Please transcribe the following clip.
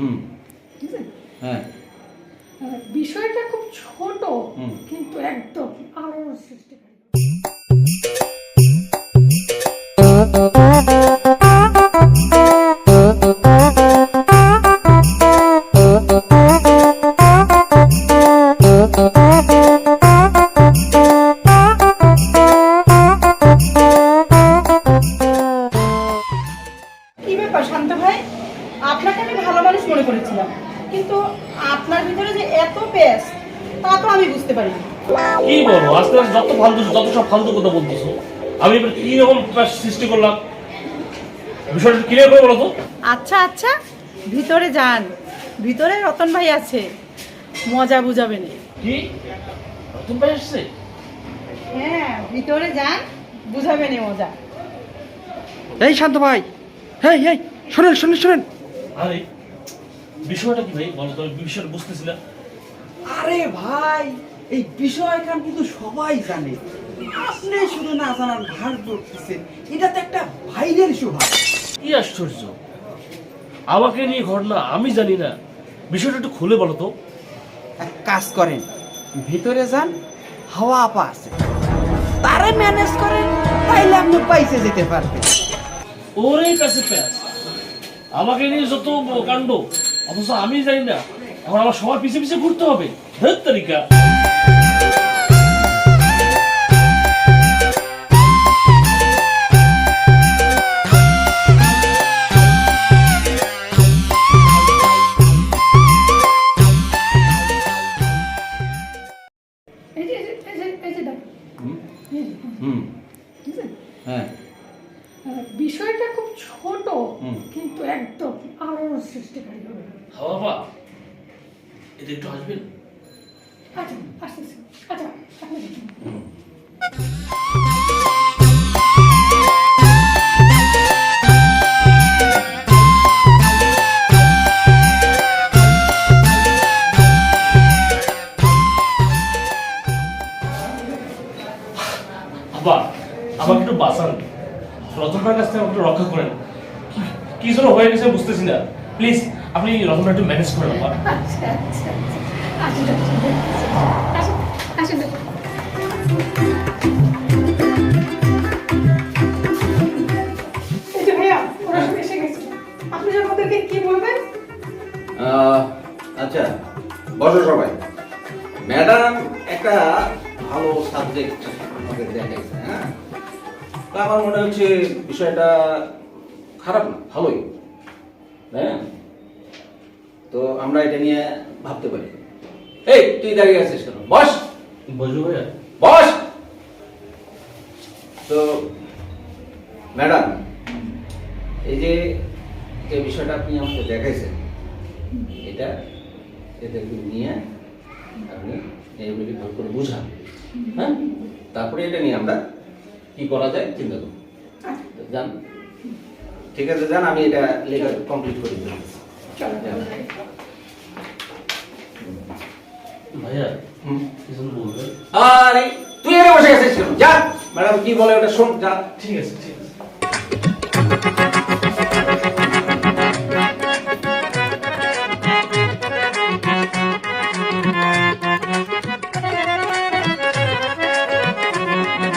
হুম। ঠিক আছে? হ্যাঁ। বিষয়টা খুব ছোট কিন্তু একদম আলোড়ন সৃষ্টিকারী মনে করেছিলাম। কিন্তু আপনার ভিতরে যে এত পেস তা তো আমি বুঝতে পারি কি বলো আস্তে আস্তে যত ফালতু যত সব ফালতু কথা বলতেছো আমি এবার কি রকম প্যাচ সৃষ্টি করলাম? বিষয়টা ক্লিয়ার করে বলো তো। আচ্ছা আচ্ছা ভিতরে যান। ভিতরে রতন ভাই আছে। মজা বুঝাবেন কি? নতুন ভাই আসছে হ্যাঁ ভিতরে যান বুঝাবেন মজা। এই শান্ত ভাই হ্যাঁ এই শোনেন শোনেন শোনেন। আরে বিষয়টা কি ভাই? বলো তো বিষয়টা বুঝতেছি না। আরে ভাই এই বিষয়খান কিন্তু সবাই জানে। আপনি শুধু না জানার ভাগ করতেছেন এটা তো একটা ভাইরাল শোভা। কি আশ্চর্য? আমাকে নিয়ে ঘটনা আমি জানি না। বিষয়টা একটু খুলে বলো তো। এক কাজ করেন ভিতরে যান হাওয়া আপা আছে। তারে ম্যানেজ করেন তাইলে আপনি পাইছে যেতে পারবেন। ওরে কাছে প্যাচ। আমাকে নিয়ে যত কাণ্ড অথচ আমি জানি না। এখন আমার সবার পিছে পিছে ঘুরতে হবে। ধর তারিকা হ্যাঁ। বিষয়টা খুব ছোট। কিন্তু একদম আলোড়ন সৃষ্টিকারী হবে। হাওয়া বা এটা একটু আসবেন আচ্ছা আসতেছি আচ্ছা আমাকে একটু বাঁচান। রতন কাছ থেকে আমাকে রক্ষা করেন। কি- জন্য হয়ে গেছে বুঝতেছি না। প্লিজ আপনি ভাই একটু ম্যানেজ করে আবার আচ্ছা আচ্ছা আচ্ছা। আসুন আচ্ছা বসো সবাই। ম্যাডাম একটা ভালো সাবজেক্ট আমাকে দেখাইছে হ্যাঁ? তা আমার মনে হচ্ছে বিষয়টা খারাপ না ভালোই। হ্যাঁ তো আমরা এটা নিয়ে ভাবতে পারি। এই তুই দাঁড়িয়ে আছিস কেন? বস! বুঝলো ভাইয়া। বস! তো ম্যাডাম এই যে যে বিষয়টা আপনি আমাকে দেখাইছেন এটা এদেরকে নিয়ে আপনি এইগুলি ভালো করে বুঝান। হ্যাঁ? তারপরে এটা নিয়ে আমরা কি করা যায় চিন্তা করব যান। ঠিক আছে যান আমি এটা লেখা কমপ্লিট করে দিচ্ছি চলো ভাইয়া কিছু বলবেন? আরে তুই এর বসে আছিস কেন? যা ম্যাডাম কি বলে ওটা শোন যা। ঠিক আছে ঠিক আছে।